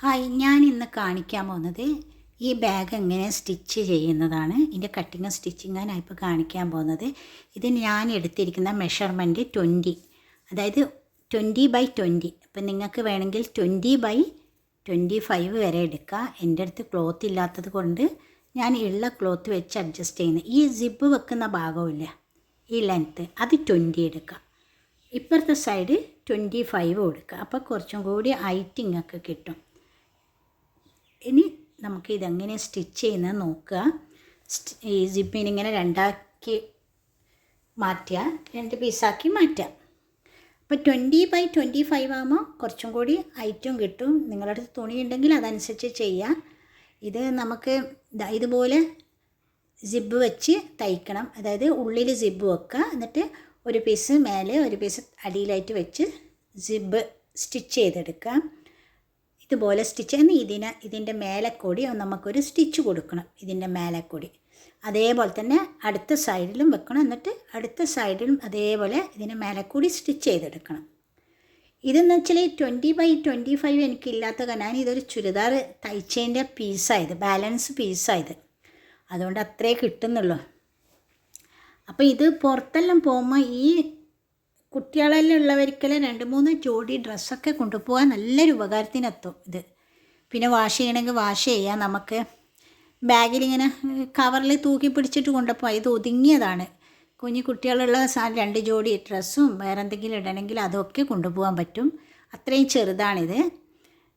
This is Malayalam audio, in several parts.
ഹായ് ഞാൻ ഇന്ന് കാണിക്കാൻ പോകുന്നത് ഈ ബാഗ് എങ്ങനെ സ്റ്റിച്ച് ചെയ്യുന്നതാണ്. ഇതിന്റെ കട്ടിങ്ങും സ്റ്റിച്ചിങ്ങാണ് ഞാൻ ഇപ്പോൾ കാണിക്കാൻ പോകുന്നത്. ഇത് ഞാൻ എടുത്തിരിക്കുന്ന മെഷർമെന്റ് ട്വന്റി അതായത് ട്വന്റി ബൈ ട്വന്റി അപ്പം നിങ്ങൾക്ക് വേണമെങ്കിൽ ട്വന്റി ബൈ ട്വന്റി ഫൈവ് വരെ എടുക്കുക എന്റെ അടുത്ത് ക്ലോത്ത് ഇല്ലാത്തത് കൊണ്ട് ഞാൻ ഉള്ള ക്ലോത്ത് വെച്ച് അഡ്ജസ്റ്റ് ചെയ്യുന്നത് ഈ സിബ് വെക്കുന്ന ഭാഗമില്ല ഈ ലെങ്ത്ത് അത് ട്വന്റി എടുക്കുക ഇപ്പുറത്തെ സൈഡ് ട്വന്റി ഫൈവ് കൊടുക്കുക അപ്പോൾ കുറച്ചും കൂടി ഹൈറ്റിങ്ങൊക്കെ കിട്ടും. ഇനി നമുക്ക് ഇതെങ്ങനെ സ്റ്റിച്ച് ചെയ്യുന്നത് നോക്കുക. ഈ സിബിന് ഇങ്ങനെ രണ്ടാക്കി മാറ്റുക രണ്ട് പീസാക്കി മാറ്റുക അപ്പോൾ ട്വന്റി ബൈ ട്വന്റി ഫൈവ് ആകുമ്പോൾ കുറച്ചും കൂടി ഹൈറ്റും കിട്ടും. നിങ്ങളുടെ അടുത്ത് തുണി ഉണ്ടെങ്കിൽ അതനുസരിച്ച് ചെയ്യാം. ഇത് നമുക്ക് ഇതുപോലെ സിബ് വെച്ച് തയ്ക്കണം. അതായത് ഉള്ളിൽ സിബ് വെക്കുക. എന്നിട്ട് ഒരു പീസ് മേലെ ഒരു പീസ് അടിയിലായിട്ട് വെച്ച് സിബ് സ്റ്റിച്ച് ചെയ്തെടുക്കുക ഇതുപോലെ സ്റ്റിച്ച് ചെയ്യുന്ന ഇതിന് ഇതിന്റെ മേലെക്കൂടി നമുക്കൊരു സ്റ്റിച്ച് കൊടുക്കണം ഇതിന്റെ മേലെക്കൂടി. അതേപോലെ തന്നെ അടുത്ത സൈഡിലും വെക്കണം എന്നിട്ട് അടുത്ത സൈഡിലും അതേപോലെ ഇതിന് മേലെക്കൂടി സ്റ്റിച്ച് ചെയ്തെടുക്കണം. ഇതെന്ന് വെച്ചാൽ ട്വന്റി ബൈ ട്വന്റി ഫൈവ് എനിക്കില്ലാത്ത കാരണം ഇതൊരു ചുരിദാർ തയ്ച്ചതിന്റെ പീസായത് ബാലൻസ് പീസായത് അതുകൊണ്ട് അത്രേ കിട്ടുന്നുള്ളൂ. അപ്പോൾ ഇത് പുറത്തെല്ലാം പോകുമ്പോൾ ഈ കുട്ടികളെല്ലാം ഉള്ളവർക്കെല്ലാം രണ്ട് മൂന്ന് ജോഡി ഡ്രസ്സൊക്കെ കൊണ്ടുപോകാൻ നല്ലൊരു ഉപകാരത്തിനെത്തും ഇത്. പിന്നെ വാഷ് ചെയ്യണമെങ്കിൽ വാഷ് ചെയ്യാം. നമുക്ക് ബാഗിലിങ്ങനെ കവറിൽ തൂക്കി പിടിച്ചിട്ട് കൊണ്ടുപോകാം ഇത് ഒതുങ്ങിയതാണ്. കുഞ്ഞു കുട്ടികളുള്ള രണ്ട് ജോഡി ഡ്രസ്സും വേറെ എന്തെങ്കിലും ഇടണമെങ്കിൽ അതൊക്കെ കൊണ്ടുപോകാൻ പറ്റും. അത്രയും ചെറുതാണിത്.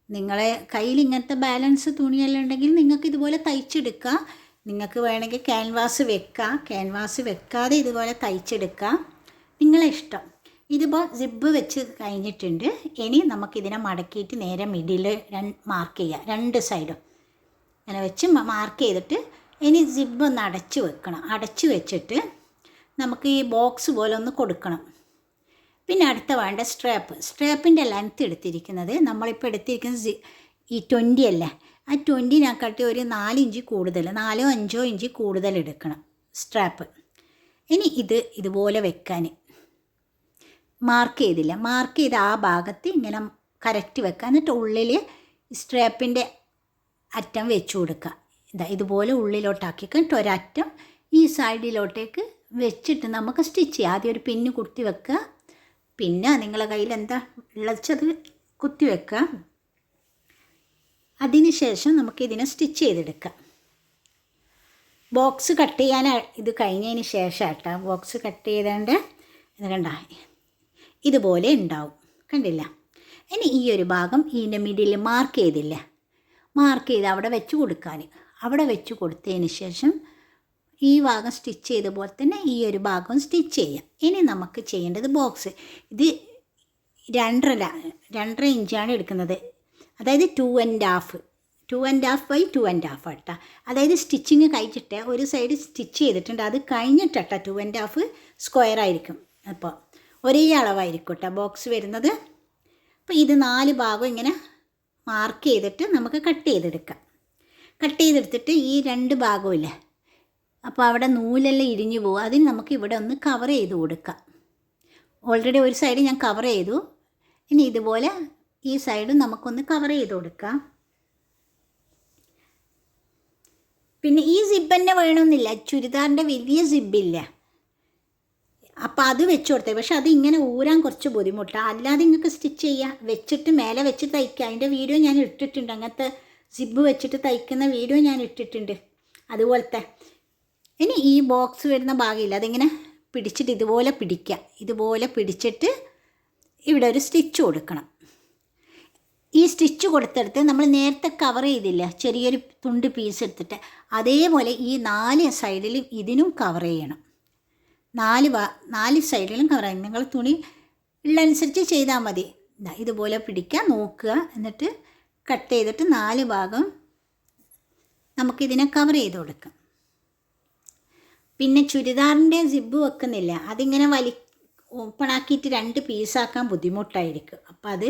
നിങ്ങളെ കയ്യിൽ ഇങ്ങനത്തെ ബാലൻസ് തുണിയെല്ലാം ഉണ്ടെങ്കിൽ നിങ്ങൾക്ക് ഇതുപോലെ തയ്ച്ചെടുക്കാം. നിങ്ങൾക്ക് വേണമെങ്കിൽ ക്യാൻവാസ് വെക്കാം. ക്യാൻവാസ് വെക്കാതെ ഇതുപോലെ തയ്ച്ചെടുക്കാം. നിങ്ങളെ ഇഷ്ടം. ഇതിപ്പോൾ സിബ് വെച്ച് കഴിഞ്ഞിട്ടുണ്ട്. ഇനി നമുക്കിതിനെ മടക്കിയിട്ട് നേരെ മിഡിൽ മാർക്ക് ചെയ്യാം. രണ്ട് സൈഡും ഇങ്ങനെ വെച്ച് മാർക്ക് ചെയ്തിട്ട് ഇനി സിബ്ബ് ഒന്ന് അടച്ച് വെക്കണം. അടച്ച് വെച്ചിട്ട് നമുക്ക് ഈ ബോക്സ് പോലെ ഒന്ന് കൊടുക്കണം. പിന്നെ അടുത്ത വേണ്ട സ്ട്രാപ്പ് സ്ട്രാപ്പിന്റെ ലെങ്ത്ത് എടുത്തിരിക്കുന്നത് നമ്മളിപ്പോൾ എടുത്തിരിക്കുന്നത് സി- ഈ ട്വന്റി അല്ലേ? ആ ട്വന്റിനെക്കാട്ടി ഒരു നാല് ഇഞ്ച് കൂടുതൽ നാലോ അഞ്ചോ ഇഞ്ച് കൂടുതൽ എടുക്കണം സ്ട്രാപ്പ് ഇനി ഇത് ഇതുപോലെ വെക്കാൻ. മാർക്ക് ചെയ്തില്ല. മാർക്ക് ചെയ്ത ആ ഭാഗത്ത് ഇങ്ങനെ കറക്റ്റ് വെക്കുക. എന്നിട്ട് ഉള്ളിൽ സ്ട്രാപ്പിന്റെ അറ്റം വെച്ചു കൊടുക്കുക. ഇതാ ഇതുപോലെ ഉള്ളിലോട്ടാക്കി ഒരറ്റം ഈ സൈഡിലോട്ടേക്ക് വെച്ചിട്ട് നമുക്ക് സ്റ്റിച്ച് ചെയ്യാം. ആദ്യം ഒരു പിന്ന് കുത്തി വെക്കുക. പിന്നെ നിങ്ങളെ കയ്യിൽ എന്താ ഉള്ളച്ചത് കുത്തി വെക്കുക. അതിന് ശേഷം നമുക്ക് ഇതിനെ സ്റ്റിച്ച് ചെയ്തെടുക്കാം. ബോക്സ് കട്ട് ചെയ്യാൻ ഇത് കഴിഞ്ഞതിന് ശേഷം കേട്ടോ ബോക്സ് കട്ട് ചെയ്തേണ്ട ഇത് കണ്ട. ഇതുപോലെ ഉണ്ടാവും. കണ്ടില്ല? ഇനി ഈ ഒരു ഭാഗം ഇതിന്റെ മിഡിൽ മാർക്ക് ചെയ്തില്ല. മാർക്ക് ചെയ്ത് അവിടെ വെച്ച് കൊടുക്കാൻ. അവിടെ വെച്ച് കൊടുത്തതിന് ശേഷം ഈ ഭാഗം സ്റ്റിച്ച് ചെയ്ത പോലെ തന്നെ ഈ ഒരു ഭാഗം സ്റ്റിച്ച് ചെയ്യാം. ഇനി നമുക്ക് ചെയ്യേണ്ടത് ബോക്സ് ഇത് രണ്ടര രണ്ടര ഇഞ്ചാണ് എടുക്കുന്നത്. അതായത് two and half two and half by two and half കേട്ടോ അതായത് സ്റ്റിച്ചിങ് കഴിച്ചിട്ട് ഒരു സൈഡ് സ്റ്റിച്ച് ചെയ്തിട്ടുണ്ട്. അത് കഴിഞ്ഞിട്ടാ ടു ആൻഡ് ഹാഫ് സ്ക്വയർ ആയിരിക്കും. അപ്പോൾ ഒരേ അളവായിരിക്കട്ടെ ബോക്സ് വരുന്നത്. അപ്പോൾ ഇത് നാല് ഭാഗം ഇങ്ങനെ മാർക്ക് ചെയ്തിട്ട് നമുക്ക് കട്ട് ചെയ്തെടുക്കാം. കട്ട് ചെയ്തെടുത്തിട്ട് ഈ രണ്ട് ഭാഗമില്ലേ അപ്പോൾ അവിടെ നൂലെല്ലാം ഇരിഞ്ഞു പോകും. അതിന് നമുക്ക് ഇവിടെ ഒന്ന് കവർ ചെയ്ത് കൊടുക്കാം. ഓൾറെഡി ഒരു സൈഡ് ഞാൻ കവർ ചെയ്തു. ഇനി ഇതുപോലെ ഈ സൈഡും നമുക്കൊന്ന് കവർ ചെയ്ത് കൊടുക്കാം. പിന്നെ ഈ സിബ് തന്നെ വേണമെന്നില്ല. ചുരിദാറിന്റെ വലിയ സിബില്ല അപ്പോൾ അത് വെച്ച് കൊടുത്തേ. പക്ഷെ അത് ഇങ്ങനെ ഊരാൻ കുറച്ച് ബുദ്ധിമുട്ടാണ് അല്ലാതെ നിങ്ങൾക്ക് സ്റ്റിച്ച് ചെയ്യാം വെച്ചിട്ട് മേലെ വെച്ച് തയ്ക്കുക അതിന്റെ വീഡിയോ ഞാൻ ഇട്ടിട്ടുണ്ട്. അങ്ങനത്തെ സിബ് വെച്ചിട്ട് തയ്ക്കുന്ന വീഡിയോ ഞാൻ ഇട്ടിട്ടുണ്ട് അതുപോലത്തെ. ഇനി ഈ ബോക്സ് വരുന്ന ഭാഗമില്ല. അതിങ്ങനെ പിടിച്ചിട്ട് ഇതുപോലെ പിടിക്കുക ഇതുപോലെ പിടിച്ചിട്ട് ഇവിടെ ഒരു സ്റ്റിച്ച് കൊടുക്കണം. ഈ സ്റ്റിച്ച് കൊടുത്തെടുത്ത് നമ്മൾ നേരത്തെ കവർ ചെയ്തില്ല? ചെറിയൊരു തുണ്ട് പീസ് എടുത്തിട്ട്. അതേപോലെ ഈ നാല് സൈഡിലും ഇതിനും കവർ ചെയ്യണം. നാല് നാല് സൈഡിലും കവർ നിങ്ങൾ തുണി ഉള്ളനുസരിച്ച് ചെയ്താൽ മതി. ഇതുപോലെ പിടിക്കുക നോക്കുക എന്നിട്ട് കട്ട് ചെയ്തിട്ട് നാല് ഭാഗം നമുക്കിതിനെ കവർ ചെയ്ത് കൊടുക്കാം. പിന്നെ ചുരിദാറിന്റെ സിബ് വെക്കുന്നില്ല. അതിങ്ങനെ വലി ഓപ്പണാക്കിയിട്ട് രണ്ട് പീസാക്കാൻ ബുദ്ധിമുട്ടായിരിക്കും. അപ്പോൾ അത്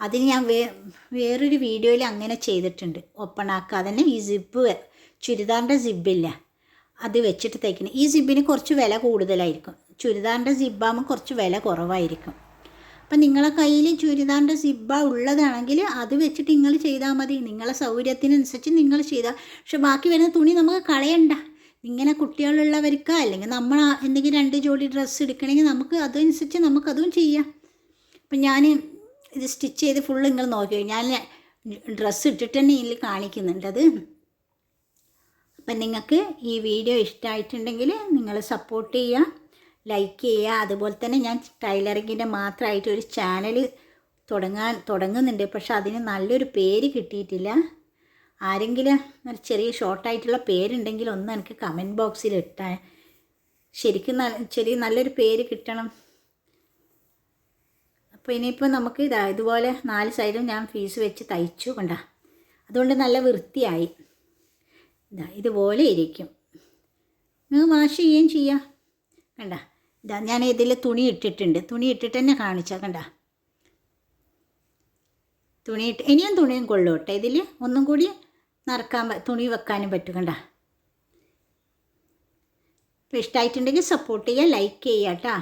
അതിന് ഞാൻ വേ വേറൊരു വീഡിയോയിൽ അങ്ങനെ ചെയ്തിട്ടുണ്ട്. ഓപ്പണാക്കുക തന്നെ ഈ സിബ് ചുരിദാറിന്റെ സിബില്ല അത് വെച്ചിട്ട് തയ്ക്കണം ഈ സിബിന് കുറച്ച് വില കൂടുതലായിരിക്കും. ചുരിദാറിന്റെ സിബ്ബാകുമ്പോൾ കുറച്ച് വില കുറവായിരിക്കും. അപ്പം നിങ്ങളെ കയ്യിൽ ചുരിദാറിന്റെ സിബ്ബ ഉള്ളതാണെങ്കിൽ അത് വെച്ചിട്ട് നിങ്ങൾ ചെയ്താൽ മതി. നിങ്ങളെ സൗകര്യത്തിനനുസരിച്ച് നിങ്ങൾ ചെയ്താൽ പക്ഷെ ബാക്കി വരുന്ന തുണി നമുക്ക് കളയണ്ട. ഇങ്ങനെ കുട്ടികളുള്ളവർക്ക് അല്ലെങ്കിൽ നമ്മൾ എന്തെങ്കിലും രണ്ട് ജോഡി ഡ്രസ്സ് എടുക്കണമെങ്കിൽ നമുക്ക് അതനുസരിച്ച് നമുക്കതും ചെയ്യാം. അപ്പം ഞാൻ ഇത് സ്റ്റിച്ച് ചെയ്ത് ഫുള്ള് നിങ്ങൾ നോക്കി ഞാൻ ഡ്രസ്സ് ഇട്ടിട്ട് തന്നെ ഇതിൽ കാണിക്കുന്നുണ്ട് അത് അപ്പം നിങ്ങൾക്ക് ഈ വീഡിയോ ഇഷ്ടമായിട്ടുണ്ടെങ്കിൽ നിങ്ങൾ സപ്പോർട്ട് ചെയ്യുക ലൈക്ക് ചെയ്യുക. അതുപോലെ തന്നെ ഞാൻ ടൈലറിങ്ങിന്റെ മാത്രമായിട്ട് ഒരു ചാനൽ തുടങ്ങാൻ തുടങ്ങുന്നുണ്ട്. പക്ഷെ അതിന് നല്ലൊരു പേര് കിട്ടിയിട്ടില്ല. ആരെങ്കിലും ഒരു ചെറിയ ഷോർട്ടായിട്ടുള്ള പേരുണ്ടെങ്കിൽ ഒന്ന് എനിക്ക് കമന്റ് ബോക്സിൽ ഇട്ടാൽ ശരിക്കും ചെറിയ നല്ലൊരു പേര് കിട്ടണം. അപ്പോൾ ഇനിയിപ്പോൾ നമുക്ക് ഇതാ ഇതുപോലെ നാല് സൈഡും ഞാൻ ഫീസ് വെച്ച് തയ്ച്ചു കൊണ്ടാണ് അതുകൊണ്ട് നല്ല വൃത്തിയായി. ഇതാ ഇതുപോലെ ഇരിക്കും. നിങ്ങൾ വാഷ് ചെയ്യുകയും ചെയ്യാം. കണ്ട ഇതാ ഞാൻ ഇതിൽ തുണി ഇട്ടിട്ടുണ്ട്. തുണി ഇട്ടിട്ട് തന്നെ കാണിച്ചാൽ കണ്ട. തുണി ഇട്ട് ഇനിയും തുണിയും കൊള്ളു കേട്ടോ ഇതിൽ ഒന്നും കൂടി നറക്കാൻ തുണി വെക്കാനും പറ്റും കണ്ട. അപ്പോൾ ഇഷ്ടമായിട്ടുണ്ടെങ്കിൽ സപ്പോർട്ട് ചെയ്യുക ലൈക്ക് ചെയ്യുക കേട്ടോ